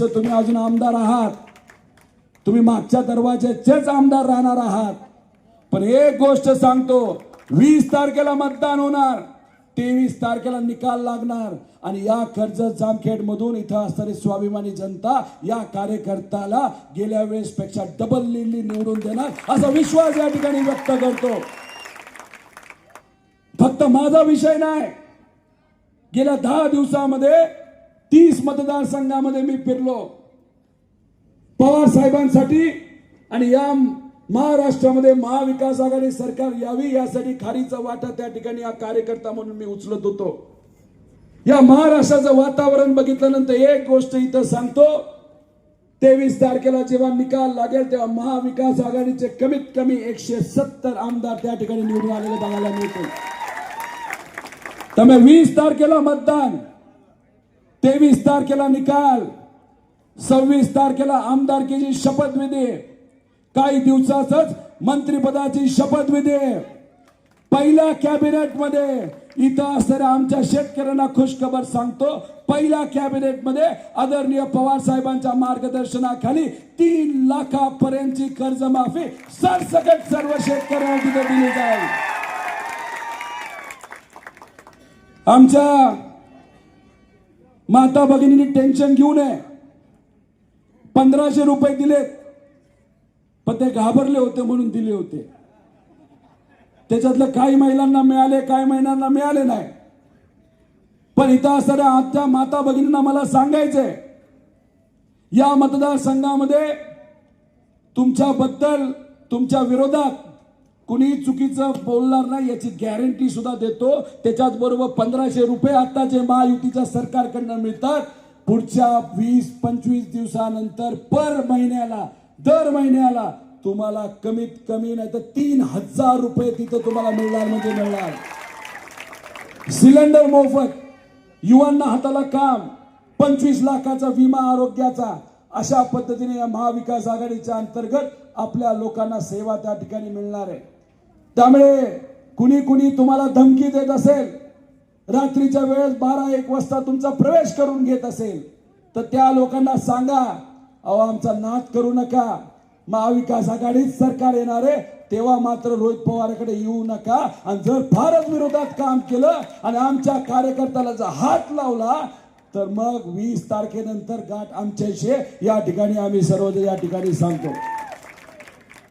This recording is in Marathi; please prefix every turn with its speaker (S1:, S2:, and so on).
S1: वर्ष तुम्ही अजून आमदार आहात. तुम्ही मागच्या दरवाज्याचेच आमदार राहणार आहात. पण एक गोष्ट सांगतो वीस तारखेला मतदान होणार. तेवीस तारखेला निकाल लागणार. आणि या कर्जत जामखेड मधून इथं असणारी स्वाभिमानी जनता या कार्यकर्त्याला गेल्या वेळेस पेक्षा डबल लिली निवडून देणार असा विश्वास या ठिकाणी व्यक्त करतो. फक्त माझा विषय नाही. गेल्या दहा दिवसामध्ये तीस मतदारसंघामध्ये मी फिरलो. पवार साहेबांसाठी आणि या महाराष्ट्रामध्ये महाविकास आघाडी सरकार यावी यासाठी खारीचा वाटा त्या ठिकाणी हा कार्यकर्ता म्हणून मी उचलत होतो. या महाराष्ट्राचं वातावरण बघितल्यानंतर एक गोष्ट इथं सांगतो. तेवीस तारखेला जेव्हा निकाल लागेल तेव्हा महाविकास आघाडीचे कमीत कमी एकशे सत्तर आमदार त्या ठिकाणी निवडून आलेले बघायला मिळतील. त्यामुळे वीस तारखेला मतदान. तेवीस तारखेला निकाल सव्वीस तारखेला आमदारकीची शपथविधी काही दिवसातच मंत्रिपदाची शपथविधी पहिल्या कॅबिनेटमध्ये इथं असणाऱ्या आमच्या शेतकऱ्यांना खुशखबर सांगतो पहिल्या कॅबिनेटमध्ये आदरणीय पवार साहेबांच्या मार्गदर्शनाखाली तीन लाखापर्यंतची कर्जमाफी सरसकट सर्व शेतकऱ्यांना तिथे दिली जाईल. आमच्या माता भगिनींनी टेन्शन घेऊ नये. पंधराशे रुपये दिलेत पण ते घाबरले होते म्हणून दिले होते. त्याच्यातलं काही महिलांना मिळाले काही महिलांना मिळाले नाही. पण इथं असणाऱ्या आजच्या माता भगिनींना मला सांगायचंय या मतदारसंघामध्ये तुमच्याबद्दल तुमच्या विरोधात कुणी चुकीचं बोलणार नाही याची गॅरंटी सुद्धा देतो. त्याच्याच बरोबर पंधराशे रुपये आता जे महायुतीच्या सरकारकडनं मिळतात पुढच्या वीस पंचवीस दिवसानंतर पर महिन्याला दर महिन्याला तुम्हाला कमीत कमी नाही तर तीन हजार रुपये तिथं तुम्हाला मिळणार म्हणजे मिळणार. सिलेंडर मोफत युवांना हाताला काम पंचवीस लाखाचा विमा आरोग्याचा. अशा पद्धतीने या महाविकास आघाडीच्या अंतर्गत आपल्या लोकांना सेवा त्या ठिकाणी मिळणार आहे. त्यामुळे कुणी कुणी तुम्हाला धमकी देत असेल रात्रीच्या वेळेस बारा एक वाजता तुमचा प्रवेश करून घेत असेल तर त्या लोकांना सांगा अहो आमचा नाद करू नका. महाविकास आघाडीच सरकार येणार आहे तेव्हा मात्र रोहित पवारकडे येऊ नका. आणि जर फारच विरोधात काम केलं आणि आमच्या कार्यकर्त्याला जर हात लावला तर मग वीस तारखेनंतर गाठ आमच्याशी. या ठिकाणी आम्ही सर्वजण या ठिकाणी सांगतो.